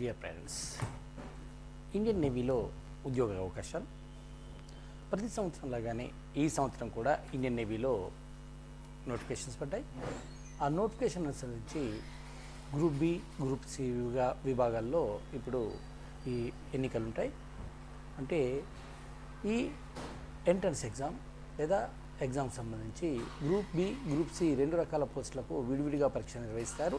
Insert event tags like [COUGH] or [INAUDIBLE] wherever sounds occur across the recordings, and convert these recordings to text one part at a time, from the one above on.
Dear parents Indian నేవీలో ఉద్యోగ అవకాశాలు ప్రతి సంవత్సరం లాగానే ఈ సంవత్సరం కూడా ఇండియన్ నేవీలో నోటిఫికేషన్స్ పడ్డాయి. ఆ నోటిఫికేషన్ అనుసరించి గ్రూప్ బి గ్రూప్ సి విభా విభాగాల్లో ఇప్పుడు ఈ ఎన్నికలు ఉంటాయి అంటే ఈ ఎంట్రన్స్ ఎగ్జామ్ లేదా ఎగ్జామ్ సంబంధించి గ్రూప్ బి గ్రూప్ సి రెండు రకాల పోస్టులకు విడివిడిగా పరీక్ష నిర్వహిస్తారు.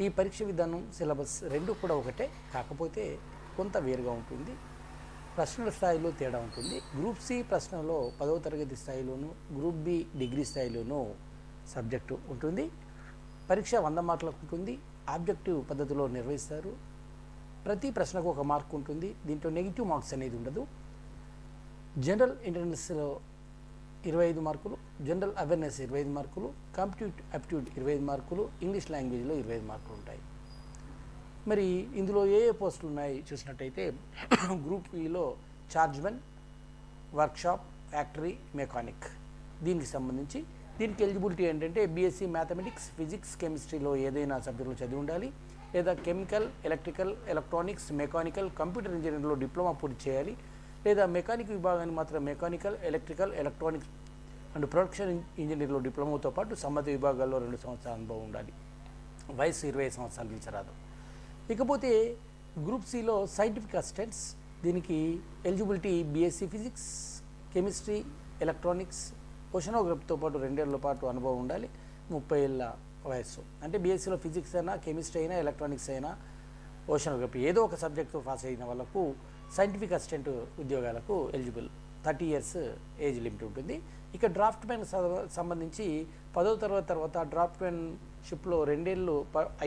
ఈ పరీక్ష విధానం సిలబస్ రెండు కూడా ఒకటే. కాకపోతే కొంత వేరుగా ఉంటుంది. ప్రశ్నల స్థాయిలో తేడా ఉంటుంది. గ్రూప్ సి ప్రశ్నలో పదవ తరగతి స్థాయిలోను గ్రూప్ బి డిగ్రీ స్థాయిలోనూ సబ్జెక్టు ఉంటుంది. పరీక్ష వంద మార్కులకు ఉంటుంది. ఆబ్జెక్టివ్ పద్ధతిలో నిర్వహిస్తారు. ప్రతి ప్రశ్నకు ఒక మార్క్ ఉంటుంది. దీంట్లో నెగిటివ్ మార్క్స్ అనేది ఉండదు. జనరల్ ఇంటెలిజెన్స్లో ఇరవై ఐదు మార్కులు జనరల్ అవేర్నెస్ ఇరవై ఐదు మార్కులు కాంపిటేటివ్ అప్ట్యూడ్ ఇరవై ఐదు మార్కులు ఇంగ్లీష్ లాంగ్వేజ్లో ఇరవై ఐదు మార్కులు ఉంటాయి. మరి ఇందులో ఏ ఏ పోస్టులు ఉన్నాయి చూసినట్టయితే [CLEARS THROAT] గ్రూప్ ఈలో చార్జ్మెన్ వర్క్షాప్ ఫ్యాక్టరీ మెకానిక్. దీనికి సంబంధించి దీనికి ఎలిజిబిలిటీ ఏంటంటే బీఎస్సీ మ్యాథమెటిక్స్ ఫిజిక్స్ కెమిస్ట్రీలో ఏదైనా సబ్జెక్టులు చదివి ఉండాలి. లేదా chemical electrical electronics mechanical computer ఇంజనీరింగ్లో డిప్లొమా పూర్తి చేయాలి. లేదా మెకానిక్ విభాగాన్ని మాత్రం mechanical electrical electronics and production ఇంజనీర్లో డిప్లొమాతో పాటు సమ్మత విభాగాల్లో రెండు సంవత్సరాల అనుభవం ఉండాలి. వయసు ఇరవై సంవత్సరాలు మించరాదు ఇకపోతే గ్రూప్ సిలో సైంటిఫిక్ అసిస్టెంట్స్ దీనికి eligibility BSc physics chemistry electronics ఓషనోగ్రఫీతో పాటు రెండేళ్ళ పాటు అనుభవం ఉండాలి. ముప్పై ఏళ్ళ వయస్సు. అంటే బీఎస్సీలో ఫిజిక్స్ అయినా కెమిస్ట్రీ అయినా ఎలక్ట్రానిక్స్ అయినా ఓషనోగ్రఫీ ఏదో ఒక సబ్జెక్టు పాస్ అయిన వాళ్ళకు సైంటిఫిక్ అసిస్టెంట్ ఉద్యోగాలకు eligible. Thirty years age limit ఉంటుంది. ఇక డ్రాఫ్ట్ మ్యాన్ సంబంధించి పదో తరగతి తర్వాత డ్రాఫ్ట్ మ్యాన్ షిప్లో రెండేళ్ళు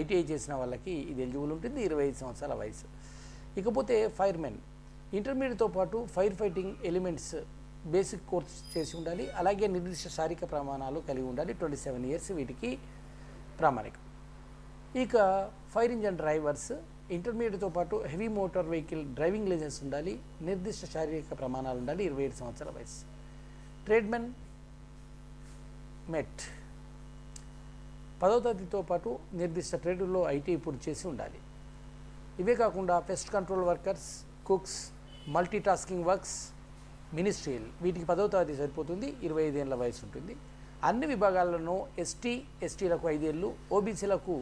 ఐటీఐ చేసిన వాళ్ళకి ఇది ఎలిజిబుల్ ఉంటుంది ఇరవై ఐదు సంవత్సరాల వయసు. ఇకపోతే ఫైర్మెన్ ఇంటర్మీడియట్తో పాటు fire fighting elements basic course చేసి ఉండాలి అలాగే నిర్దిష్ట శారీరక ప్రమాణాలు కలిగి ఉండాలి ట్వంటీ సెవెన్ ఇయర్స్ వీటికి ప్రామాణికం. ఇక ఫైర్ ఇంజన్ డ్రైవర్స్ ఇంటర్మీడియట్తో పాటు heavy motor vehicle driving licence ఉండాలి నిర్దిష్ట శారీరక ప్రమాణాలు ఉండాలి ఇరవై ఏడు సంవత్సరాల వయసు ట్రేడ్మెన్ మెట్. పదవ తరగతితో పాటు నిర్దిష్ట ట్రేడుల్లో ఐటీ పూర్తి చేసి ఉండాలి. ఇవే కాకుండా pest control workers cooks multi tasking works ministerial. వీటికి పదవ తరగతి సరిపోతుంది ఇరవై ఐదేళ్ళ వయసు ఉంటుంది. అన్ని విభాగాల్లోనూ ఎస్టీ ఎస్టీలకు ఐదేళ్ళు ఓబీసీలకు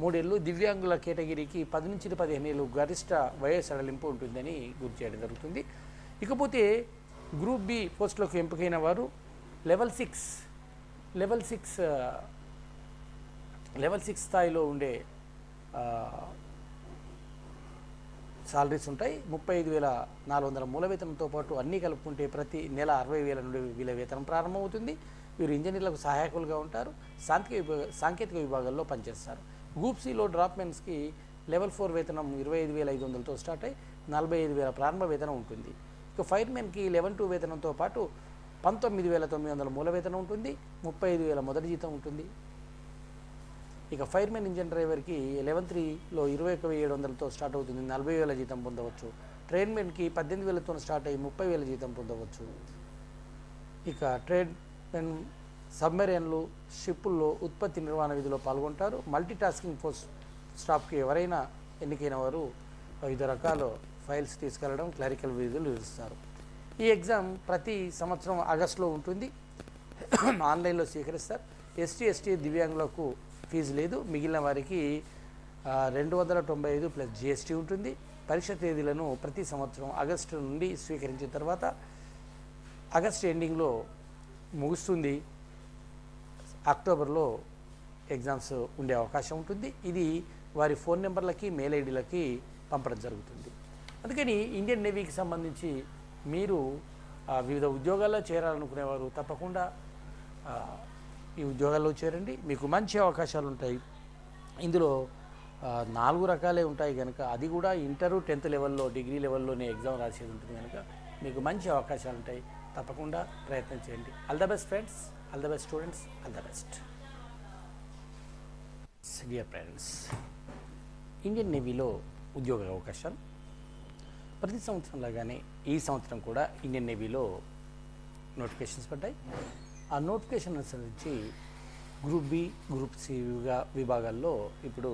మూడేళ్ళు దివ్యాంగుల కేటగిరీకి పది నుంచి పదిహేను ఏళ్ళు గరిష్ట వయస్సు సడలింపు ఉంటుందని గుర్తు చేయడం జరుగుతుంది. ఇకపోతే గ్రూప్ బి పోస్టులకు ఎంపికైన వారు level six level six level six స్థాయిలో ఉండే సాలరీస్ ఉంటాయి. ముప్పై ఐదు వేల నాలుగు వందల మూల వేతనంతో పాటు అన్నీ కలుపుకుంటే ప్రతి నెల అరవై వేల నుండి వీళ్ళ వేతనం ప్రారంభమవుతుంది. వీరు ఇంజనీర్లకు సహాయకులుగా ఉంటారు. సాంకేతిక విభాగ సాంకేతిక విభాగాల్లో పనిచేస్తారు. గ్రూప్ సిలో డ్రాప్మెన్స్కి లెవెల్ ఫోర్ వేతనం ఇరవై ఐదు వేల ఐదు వందలతో స్టార్ట్ అయ్యి నలభై ఐదు వేల ప్రారంభ వేతనం ఉంటుంది. ఇక ఫైర్మెన్కి లెవెన్ టూ వేతనంతో పాటు పంతొమ్మిది వేల తొమ్మిది వందల మూల వేతనం ఉంటుంది ముప్పై ఐదు వేల మొదటి జీతం ఉంటుంది. ఇక ఫైర్మెన్ ఇంజన్ డ్రైవర్కి లెవెన్ త్రీలో ఇరవై ఒక ఏడు వందలతో స్టార్ట్ అవుతుంది నలభై వేల జీతం పొందవచ్చు. ట్రైన్మెన్కి పద్దెనిమిది వేలతో స్టార్ట్ అయ్యి ముప్పై వేల జీతం పొందవచ్చు. ఇక ట్రేడ్మెన్ సబ్మెరైన్లు షిప్పుల్లో ఉత్పత్తి నిర్వహణ విధిలో పాల్గొంటారు. మల్టీ టాస్కింగ్ ఫోర్స్ స్టాఫ్కి ఎవరైనా ఎన్నికైన వారు వివిధ రకాల ఫైల్స్ తీసుకెళ్ళడం క్లరికల్ విధులు విధిస్తారు ఈ ఎగ్జామ్ ప్రతి సంవత్సరం ఆగస్టులో ఉంటుంది. [COUGHS] ఆన్లైన్లో స్వీకరిస్తారు. ఎస్టీ ఎస్టీ దివ్యాంగులకు ఫీజు లేదు. మిగిలిన వారికి రెండు వందల తొంభై ఐదు ప్లస్ జిఎస్టీ ఉంటుంది. పరీక్ష తేదీలను ప్రతి సంవత్సరం ఆగస్టు నుండి స్వీకరించిన తర్వాత ఆగస్టు ఎండింగ్లో ముగుస్తుంది. అక్టోబర్లో ఎగ్జామ్స్ ఉండే అవకాశం ఉంటుంది. ఇది వారి ఫోన్ నెంబర్లకి మెయిల్ ఐడీలకి పంపడం జరుగుతుంది. అందుకని ఇండియన్ నేవీకి సంబంధించి మీరు వివిధ ఉద్యోగాల్లో చేరాలనుకునేవారు తప్పకుండా ఈ ఉద్యోగాల్లో చేరండి. మీకు మంచి అవకాశాలు ఉంటాయి. ఇందులో నాలుగు రకాలే ఉంటాయి కనుక అది కూడా ఇంటరు టెన్త్ లెవెల్లో డిగ్రీ లెవెల్లోనే ఎగ్జామ్ రాసేది ఉంటుంది కనుక మీకు మంచి అవకాశాలు ఉంటాయి. తప్పకుండా ప్రయత్నం చేయండి. All the best friends! All the best students all the best dear parents Indian నేవీలో ఉద్యోగ అవకాశాలు ప్రతి సంవత్సరం లాగానే ఈ సంవత్సరం కూడా ఇండియన్ నేవీలో నోటిఫికేషన్స్ పడ్డాయి. ఆ నోటిఫికేషన్ అనుసరించి గ్రూప్ బి గ్రూప్ సి విభాగాల్లో ఇప్పుడు